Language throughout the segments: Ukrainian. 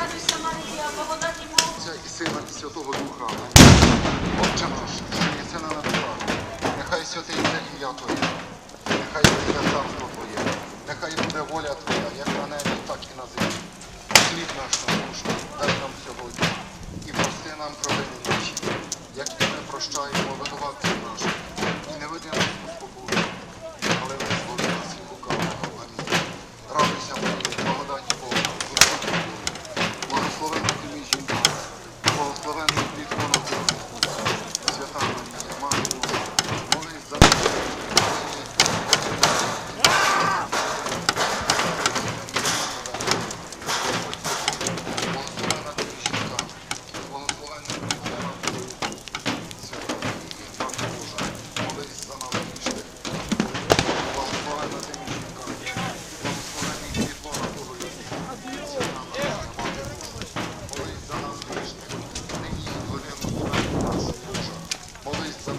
Радуйся, Марія, благодаті Бога. І Сина, і Святого Духа. Отче наш, що єси на небесах, нехай святиться ім'я Твоє, нехай буде царство Твоє, нехай буде воля Твоя, як на небі, так і на землі. Хліб наш на насушний, дай нам сьогодні. І прости нам провини наші, як і ми прощаємо винуватців наших. one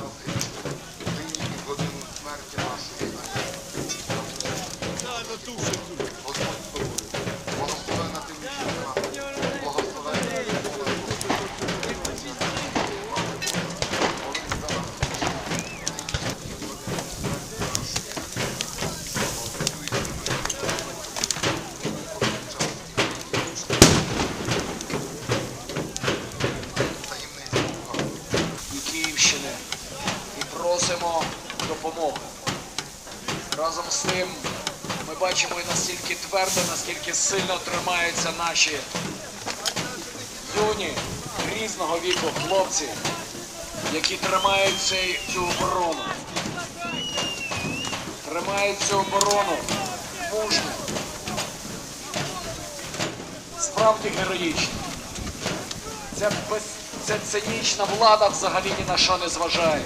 Quindi continuare a chiamarsi. No, non tu sei. Просимо допомоги. Разом з тим ми бачимо настільки твердо, наскільки сильно тримаються наші юні різного віку хлопці, які тримають цю оборону. Тримають цю оборону мужньо. Справді героїчно. Ця, ця цинічна влада взагалі ні на що не зважає.